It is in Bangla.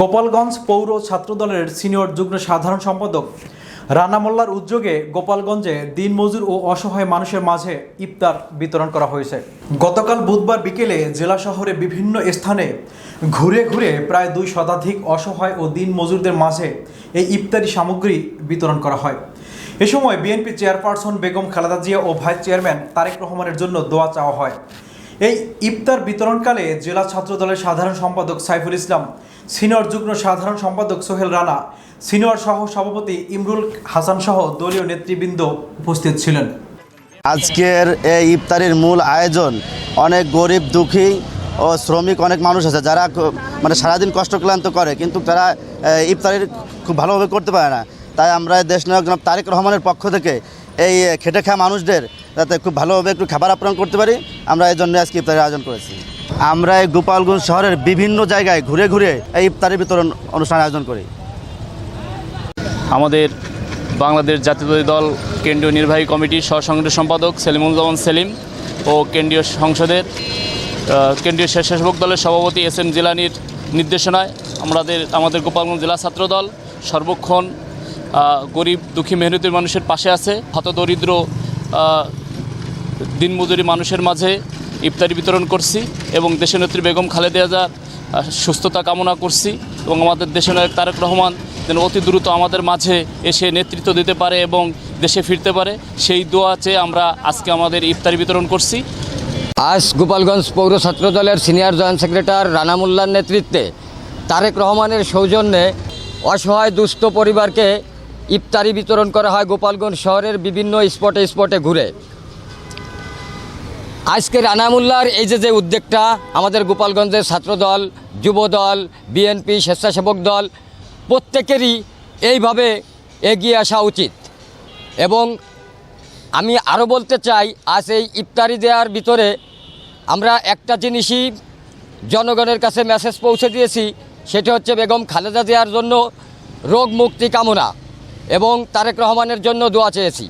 গোপালগঞ্জ পৌর ছাত্রদলের সিনিয়র যুগ্ম সাধারণ সম্পাদক রানা মোল্লার উদ্যোগে গোপালগঞ্জে দিনমজুর ও অসহায় মানুষের মাঝে ইফতার বিতরণ করা হয়েছে। গতকাল বুধবার বিকেলে জেলা শহরে বিভিন্ন স্থানে ঘুরে ঘুরে প্রায় দুই শতাধিক অসহায় ও দিনমজুরদের মাঝে এই ইফতারি সামগ্রী বিতরণ করা হয়। এ সময় বিএনপি চেয়ারপারসন বেগম খালেদা জিয়া ও ভাইস চেয়ারম্যান তারেক রহমানের জন্য দোয়া চাওয়া হয়। এই ইফতার বিতরণকালে জেলা ছাত্র দলের সাধারণ সম্পাদক সাইফুল ইসলাম, সিনিয়র যুগ্ম সাধারণ সম্পাদক সোহেল রানা, সিনিয়র সহ সভাপতি ইমরুল হাসান সহ দলীয় নেতৃবৃন্দ উপস্থিত ছিলেন। আজকের এই ইফতারির মূল আয়োজন, অনেক গরিব, দুঃখী ও শ্রমিক অনেক মানুষ আছে, যারা মানে সারাদিন কষ্টক্লান্ত করে, কিন্তু তারা ইফতারির খুব ভালোভাবে করতে পারে না। তাই আমরা দেশ নায়ক জনাব তারেক রহমানের পক্ষ থেকে এই খেটে খাওয়া মানুষদের যাতে খুব ভালোভাবে একটু খাবার আপ্রাণ করতে পারি, আমরা এই জন্য আজকে ইফতারের আয়োজন করেছি। আমরা এই গোপালগঞ্জ শহরের বিভিন্ন জায়গায় ঘুরে ঘুরে এই ইফতারি বিতরণ অনুষ্ঠান আয়োজন করি। আমাদের বাংলাদেশ জাতীয় দল, কেন্দ্রীয় নির্বাহী কমিটির সহসংগঠন সম্পাদক সেলিমুজ্জামান সেলিম ও কেন্দ্রীয় সংসদের কেন্দ্রীয় স্বেচ্ছাসেবক দলের সভাপতি এস এম জিলানির নির্দেশনায় আমাদের আমাদের গোপালগঞ্জ জেলা ছাত্র দল সর্বক্ষণ গরিব দুঃখী মেহনতি মানুষের পাশে আছে, হতদরিদ্র দিনমজুরি মানুষের মাঝে ইফতারি বিতরণ করছি এবং দেশনেত্রী বেগম খালেদা সুস্থতা কামনা করছি এবং আমাদের দেশনায়ক তারেক রহমান যেন অতি দ্রুত আমাদের মাঝে এসে নেতৃত্ব দিতে পারে এবং দেশে ফিরতে পারে। সেই দোয়া চেয়ে আমরা আজকে আমাদের ইফতারি বিতরণ করছি। আজ গোপালগঞ্জ পৌর ছাত্র দলের সিনিয়র জয়েন্ট সেক্রেটার রানা মোল্লার নেতৃত্বে তারেক রহমানের সৌজন্যে অসহায় দুস্থ পরিবারকে ইফতারি বিতরণ করা হয় গোপালগঞ্জ শহরের বিভিন্ন স্পটে স্পটে ঘুরে। আজকে রানা মোল্লার এই যে যে উদ্যোগটা, আমাদের গোপালগঞ্জের ছাত্রদল, যুবদল, বিএনপি স্বেচ্ছাসেবক দল, প্রত্যেকেরই এইভাবে এগিয়ে আসা উচিত। এবং আমি আরও বলতে চাই, আজ এই ইফতারি দেওয়ার ভিতরে আমরা একটা জিনিসই জনগণের কাছে মেসেজ পৌঁছে দিয়েছি, সেটা হচ্ছে বেগম খালেদা জিয়ার জন্য রোগ মুক্তি কামনা। এবং তারেক রহমানের জন্য দোয়া চেয়েছি।